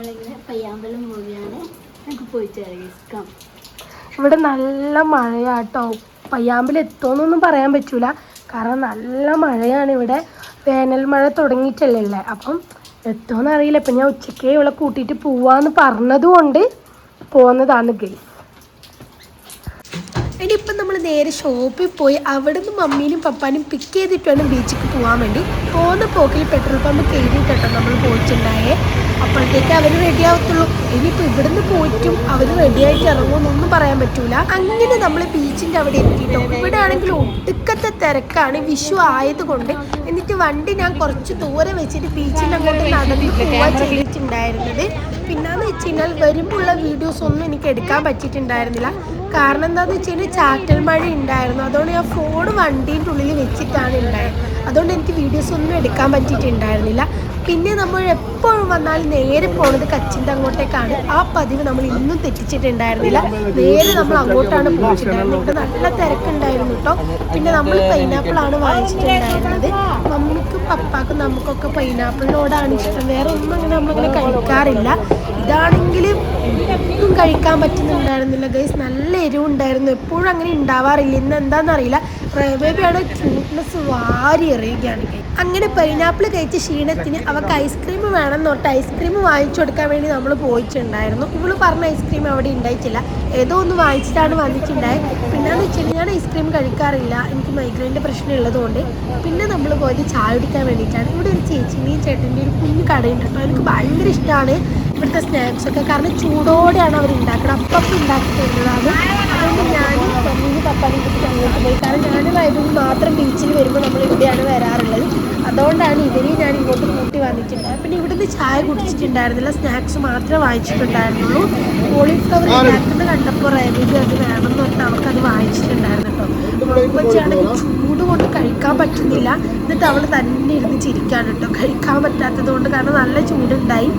നമ്മളിങ്ങനെ പയ്യാമ്പലം പോവുകയാണ് നമുക്ക് പോയിട്ട് ഇറങ്ങിക്കാം ഇവിടെ നല്ല മഴയാട്ടോ. പയ്യാമ്പലം എത്തുമെന്നൊന്നും പറയാൻ പറ്റൂല. കാരണം നല്ല മഴയാണ് ഇവിടെ. വേനൽ മഴ തുടങ്ങിയിട്ടല്ലേ ഉള്ളത് അപ്പം എത്തുമെന്ന് അറിയില്ല ഇപ്പം ഞാൻ ഉച്ചക്കേ ഇവിടെ കൂട്ടിയിട്ട് പോവാന്ന് പറഞ്ഞതുകൊണ്ട് പോകുന്നതാണ് ഗൈസ് ഇനിയിപ്പം നമ്മൾ നേരെ ഷോപ്പിൽ പോയി അവിടെ നിന്ന് മമ്മീനും പപ്പാനും പിക്ക് ചെയ്തിട്ട് വേണം ബീച്ചിൽ പോകാൻ വേണ്ടി. പോകുന്ന പോക്കിൽ പെട്രോൾ പമ്പ് കയറിയിട്ടോ നമ്മൾ പോയിട്ടുണ്ടായേ. അപ്പോഴത്തേക്ക് അവർ റെഡി ആവത്തുള്ളൂ. ഇനിയിപ്പോൾ ഇവിടുന്ന് പോയിട്ടും അവർ റെഡി ആയിട്ട് ഇറങ്ങുമെന്നൊന്നും പറയാൻ പറ്റൂല. അങ്ങനെ നമ്മൾ ബീച്ചിന്റെ അവിടെ എത്തിയിട്ടോ. ഇവിടെ ആണെങ്കിൽ ഒടുക്കത്തെ തിരക്കാണ്. വിഷു ആയതുകൊണ്ട് എന്നിട്ട് വണ്ടി ഞാൻ കുറച്ച് ദൂരെ വെച്ചിട്ട് ബീച്ചിന്റെ അങ്ങോട്ട് നടന്ന് പോകാൻ ചെയ്തിട്ടുണ്ടായിരുന്നത്. പിന്നെന്ന് വെച്ച് കഴിഞ്ഞാൽ വരുമ്പോഴുള്ള വീഡിയോസ് ഒന്നും എനിക്ക് എടുക്കാൻ പറ്റിയിട്ടുണ്ടായിരുന്നില്ല. കാരണം എന്താണെന്ന് വെച്ച് കഴിഞ്ഞാൽ ചാറ്റൽ മഴ ഉണ്ടായിരുന്നു. അതുകൊണ്ട് ഞാൻ ഫോൺ വണ്ടീന്റെ ഉള്ളിൽ വെച്ചിട്ടാണ് ഉണ്ടായത്. അതുകൊണ്ട് എനിക്ക് വീഡിയോസ് ഒന്നും എടുക്കാൻ പറ്റിയിട്ടുണ്ടായിരുന്നില്ല. പിന്നെ നമ്മൾ എപ്പോഴും വന്നാൽ നേരെ പോണത് കച്ചിന്റെ അങ്ങോട്ടേക്കാണ് ആ പതിവ് നമ്മൾ ഇന്നും തെറ്റിച്ചിട്ടുണ്ടായിരുന്നില്ല. നേരെ നമ്മൾ അങ്ങോട്ടാണ് പോയിട്ടുണ്ടായിരുന്നത് നല്ല തിരക്കുണ്ടായിരുന്നു. കേട്ടോ. പിന്നെ നമ്മൾ പൈനാപ്പിൾ ആണ് വാങ്ങിച്ചിട്ടുണ്ടായിരുന്നത്. മമ്മിക്കും പപ്പാക്കും നമുക്കൊക്കെ പൈനാപ്പിളിനോടാണ് ഇഷ്ടം. വേറെ ഒന്നും അങ്ങനെ നമ്മളിങ്ങനെ കഴിക്കാറില്ല. ഇതാണെങ്കിൽ ഒന്നും കഴിക്കാൻ പറ്റുന്നുണ്ടായിരുന്നില്ല. ഗൈസ് നല്ല എരിവുണ്ടായിരുന്നു. എപ്പോഴും അങ്ങനെ ഉണ്ടാവാറില്ല. ഇന്ന് എന്താണെന്നറിയില്ല റേബേബിയാണ് ക്യൂട്ട്നെസ് വാരി എറിയുകയാണ്. അങ്ങനെ പൈനാപ്പിൾ കഴിച്ച ക്ഷീണത്തിന് അവൾക്ക് ഐസ്ക്രീം വേണം തൊട്ട് ഐസ്ക്രീം വാങ്ങിച്ചു കൊടുക്കാൻ വേണ്ടി നമ്മൾ പോയിട്ടുണ്ടായിരുന്നു. ഇവൾ പറഞ്ഞ ഐസ്ക്രീം അവിടെ ഉണ്ടായിട്ടില്ല. ഏതോ ഒന്ന് വാങ്ങിച്ചിട്ടാണ് വന്നിട്ടുണ്ടായത് പിന്നെന്ന് വെച്ചാൽ ഞാൻ ഐസ്ക്രീം കഴിക്കാറില്ല. എനിക്ക് മൈഗ്രൈന്റെ പ്രശ്നം ഉള്ളതുകൊണ്ട് പിന്നെ നമ്മൾ പോയത് ചായ കുടിക്കാൻ വേണ്ടിയിട്ടാണ്. ഇവിടെ ഒരു ചേച്ചിന്റെയും ചേട്ടന്റെയും ഒരു കുഞ്ഞു കടയുണ്ട് അപ്പോൾ എനിക്ക് ഭയങ്കര ഇഷ്ടമാണ്. ഇവിടുത്തെ സ്നാക്സ് ഒക്കെ. കാരണം ചൂടോടെയാണ് അവർ ഉണ്ടാക്കുന്നത് അപ്പം ഉണ്ടാക്കി തരുന്നതാണ്. അതുകൊണ്ട് ഞാനും പന്നിന് പപ്പാനും കുട്ടിക്ക് അങ്ങോട്ട് പോയി. കാരണം ഞാനും വൈകുന്നേരം മാത്രം ബീച്ചിൽ വരുമ്പോൾ നമ്മൾ ഇവിടെയാണ് വരാറുള്ളത്. അതുകൊണ്ടാണ് ഇവരെയും ഞാൻ ഇങ്ങോട്ട് കൂട്ടി വന്നിട്ടുണ്ടായത് പിന്നെ ഇവിടുന്ന് ചായ കുടിച്ചിട്ടുണ്ടായിരുന്നില്ല. സ്നാക്സ് മാത്രമേ വാങ്ങിച്ചിട്ടുണ്ടായിരുന്നുള്ളൂ. കോളിഫ്ലവർ ഉണ്ടാക്കുന്നത് കണ്ടപ്പോൾ റേബിക്ക് അത് വേണമെന്ന് പറഞ്ഞിട്ട് അവർക്കത് വാങ്ങിച്ചിട്ടുണ്ടായിരുന്നു കേട്ടോ. ഉമ്മച്ചാണെങ്കിൽ ചൂട് കൊണ്ട് കഴിക്കാൻ പറ്റുന്നില്ല. എന്നിട്ട് അവൾ തന്നെ ഇരുന്ന് ചിരിക്കാണ് കേട്ടോ. കഴിക്കാൻ പറ്റാത്തത് കൊണ്ട് കാരണം നല്ല ചൂടുണ്ടായി.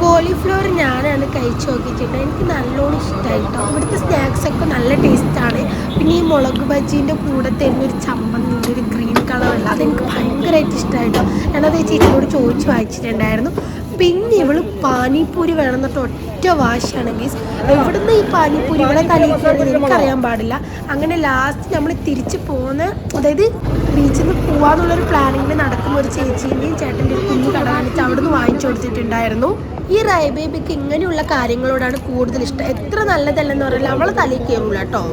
കോളിഫ്ലവർ ഞാനാണ് കഴിച്ചു നോക്കിയിട്ടുണ്ട്. എനിക്ക് നല്ലോണം ഇഷ്ടമായി കേട്ടോ സ്നാക്സ് ഒക്കെ നല്ല ടേസ്റ്റാണ് പിന്നെ ഈ മുളക് ബജീന്റെ കൂടെ തരുന്ന ഒരു ചമ്മന്തി ഒരു ഗ്രീൻ കളറുള്ള അതെനിക്ക് ഭയങ്കരമായിട്ട് ഇഷ്ടമായിട്ടോ ഞാനത് ചേച്ചിയോട് ചോദിച്ചു വാങ്ങിച്ചിട്ടുണ്ടായിരുന്നു. പിന്നെ ഇവൾ പാനിപ്പൂരി വേണം എന്നിട്ട് ഒറ്റ വാശിയാണ് ഗീസ്. എവിടുന്ന് ഈ പാനിപ്പൂരി ഇവിടെ തലയിക്കുന്നത് എനിക്കറിയാൻ പാടില്ല. അങ്ങനെ ലാസ്റ്റ് നമ്മൾ തിരിച്ച് പോകുന്ന അതായത് ബീച്ചിൽ നിന്ന് പോവാന്നുള്ളൊരു പ്ലാനിങ്ങിൽ നടക്കുന്ന ഒരു ചേച്ചീന്റെയും ചേട്ടന്റെ ഒരു കുഞ്ഞു കട കാണിച്ച് അവിടുന്ന് വാങ്ങിച്ചു കൊടുത്തിട്ടുണ്ടായിരുന്നു. ഈ റൈബേബിക്ക് ഇങ്ങനെയുള്ള കാര്യങ്ങളോടാണ് കൂടുതൽ ഇഷ്ടം. എത്ര നല്ലതല്ലെന്ന് പറഞ്ഞാൽ അവളെ തലയിൽ കയറൂല കേട്ടോ.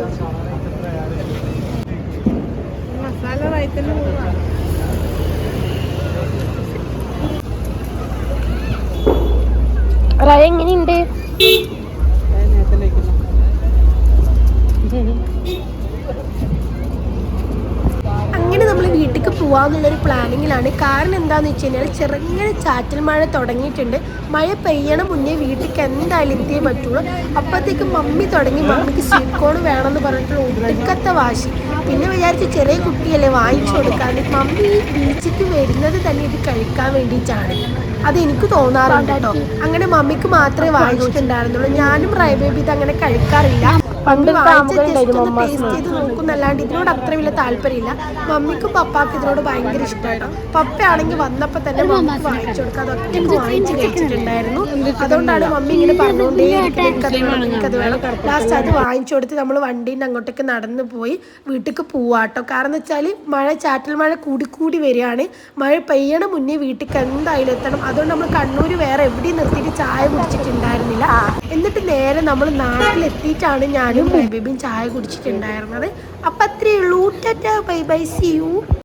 റയ എങ്ങനെയുണ്ട്? അങ്ങനെ നമ്മൾ വീട്ടിലേക്ക് പോവാന്നുള്ളൊരു പ്ലാനിങ്ങിലാണ്. കാരണം എന്താണെന്ന് വെച്ച് കഴിഞ്ഞാൽ ചെറുങ്ങനെ ചാറ്റൽ മഴ തുടങ്ങിയിട്ടുണ്ട്. മഴ പെയ്യണ മുന്നേ വീട്ടിലേക്ക് എന്തായാലും എത്തിയേ പറ്റുള്ളൂ. അപ്പോഴത്തേക്ക് മമ്മി തുടങ്ങി മമ്മിക്ക് സ്വീറ്റ് കോൺ വേണമെന്ന് പറഞ്ഞിട്ടുള്ള ഒടുക്കത്തെ വാശി. പിന്നെ വിചാരിച്ച് ചെറിയ കുട്ടിയല്ലേ വാങ്ങിച്ചു കൊടുക്കാൻ മമ്മി ബീച്ചിക്ക് വരുന്നത് തന്നെ ഇത് കഴിക്കാൻ വേണ്ടിയിട്ടാണ്. അത് എനിക്ക് തോന്നാറുണ്ട് കേട്ടോ. അങ്ങനെ മമ്മിക്ക് മാത്രമേ വാങ്ങിച്ചിട്ടുണ്ടായിരുന്നുള്ളൂ. ഞാനും റൈബേബി ഇത് അങ്ങനെ കഴിക്കാറില്ല. പണ്ട് ടേസ്റ്റ് ചെയ്ത് നോക്കുന്നല്ലാണ്ട് ഇതിനോട് അത്ര വലിയ താല്പര്യമില്ല. മമ്മിക്കും പപ്പാക്കും ഇതിനോട് ഭയങ്കര ഇഷ്ടമായിരുന്നു പപ്പയാണെങ്കിൽ വന്നപ്പോൾ തന്നെ മമ്മിക്ക് വാങ്ങിച്ചു കൊടുക്കുക. അത് ഒറ്റയ്ക്ക് വാങ്ങിച്ച് കഴിച്ചിട്ടുണ്ടായിരുന്നു. അതുകൊണ്ടാണ് മമ്മി ഇങ്ങനെ പറഞ്ഞുകൊണ്ടേ എനിക്കത് വേണം ലാസ്റ്റ് അത് വാങ്ങിച്ചു കൊടുത്ത് നമ്മൾ വണ്ടീന്റെ അങ്ങോട്ടേക്ക് നടന്നു പോയി വീട്ടിലേക്ക് പോവാട്ടോ. കാരണം വെച്ചാൽ വെച്ചാൽ മഴ ചാറ്റൽ മഴ കൂടി കൂടി വരികയാണ്. മഴ പെയ്യണ മുന്നേ വീട്ടിലേക്ക് എന്തായാലും എത്തണം. അതുകൊണ്ട് നമ്മൾ കണ്ണൂർ വേറെ എവിടെയും നിർത്തിയിട്ട് ചായ കുടിച്ചിട്ടുണ്ടായിരുന്നില്ല. എന്നിട്ട് നേരെ നമ്മൾ നാട്ടിലെത്തിയിട്ടാണ് ഞാനും ബേബിയും ചായ കുടിച്ചിട്ടുണ്ടായിരുന്നത്. അപ്പം അത്രയേ ഉള്ളൂ. Tata bye bye see you.